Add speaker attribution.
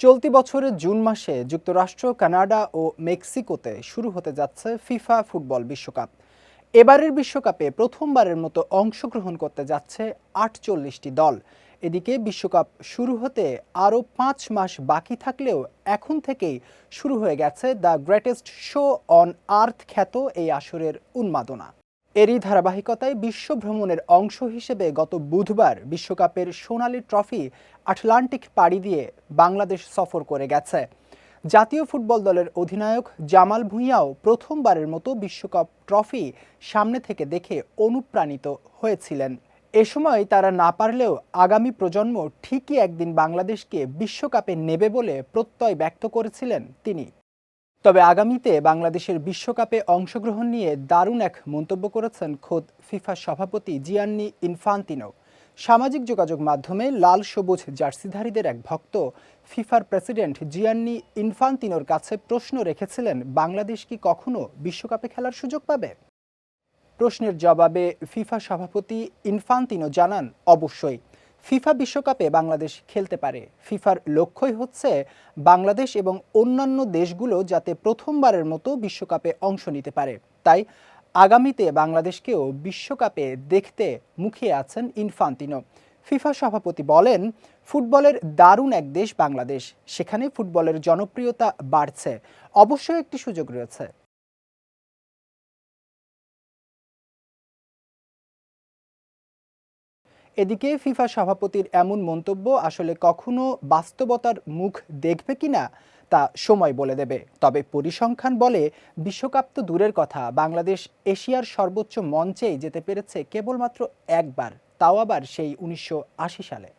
Speaker 1: চলতি বছরের জুন মাসে যুক্তরাষ্ট্র, কানাডা ও মেক্সিকোতে শুরু হতে যাচ্ছে ফিফা ফুটবল বিশ্বকাপ। এবারের বিশ্বকাপে প্রথমবারের মতো অংশগ্রহণ করতে যাচ্ছে আটচল্লিশটি দল। এদিকে বিশ্বকাপ শুরু হতে আরও পাঁচ মাস বাকি থাকলেও এখন থেকেই শুরু হয়ে গেছে the greatest show on earth খ্যাত এই আসরের উন্মাদনা। এরই ধারাবাহিকতায় বিশ্ব ভ্রমণের অংশ হিসেবে গত বুধবার বিশ্বকাপের সোনালী ট্রফি আটলান্টিক পাড়ি দিয়ে বাংলাদেশ সফর করে গেছে। জাতীয় ফুটবল দলের অধিনায়ক জামাল ভুঁইয়াও প্রথমবারের মতো বিশ্বকাপ ট্রফি সামনে থেকে দেখে অনুপ্রাণিত হয়েছিলেন। এ সময় তারা না পারলেও আগামী প্রজন্ম ঠিকই একদিন বাংলাদেশকে বিশ্বকাপে নেবে বলে প্রত্যয় ব্যক্ত করেছিলেন তিনি। তবে আগামীতে বাংলাদেশের বিশ্বকাপে অংশগ্রহণ নিয়ে দারুণ এক মন্তব্য করেছেন খোদ ফিফা সভাপতি জিয়ান্নি ইনফান্তিনো। সামাজিক যোগাযোগ মাধ্যমে লাল সবুজ জার্সিধারীদের এক ভক্ত ফিফার প্রেসিডেন্ট জিয়ান্নি ইনফান্তিনোর কাছে প্রশ্ন রেখেছিলেন, বাংলাদেশ কি কখনো বিশ্বকাপে খেলার সুযোগ পাবে? প্রশ্নের জবাবে ফিফা সভাপতি ইনফান্তিনো জানান, অবশ্যই। ফিফা বিশ্বকাপে বাংলাদেশ খেলতে পারে। ফিফার লক্ষ্যই হচ্ছে বাংলাদেশ এবং অন্যান্য দেশগুলো যাতে প্রথমবারের মতো বিশ্বকাপে অংশ নিতে পারে। তাই আগামীতে বাংলাদেশকেও বিশ্বকাপে দেখতে মুখিয়ে আছেন ইনফান্তিনো। ফিফা সভাপতি বলেন, ফুটবলের দারুণ এক দেশ বাংলাদেশ। সেখানে ফুটবলের জনপ্রিয়তা বাড়ছে। অবশ্যই একটি সুযোগ রয়েছে। এদিকে ফিফা সভাপতির এমন মন্তব্য আসলে কখনো বাস্তবতার মুখ দেখবে কিনা তা সময় বলে দেবে। তবে পরিসংখ্যান বলে বিশ্বকাপ তো দূরের কথা। বাংলাদেশ এশিয়ার সর্বোচ্চ মঞ্চেই যেতে পেরেছে কেবলমাত্র একবার, তাও আবার সেই উনিশশো আশি সালে।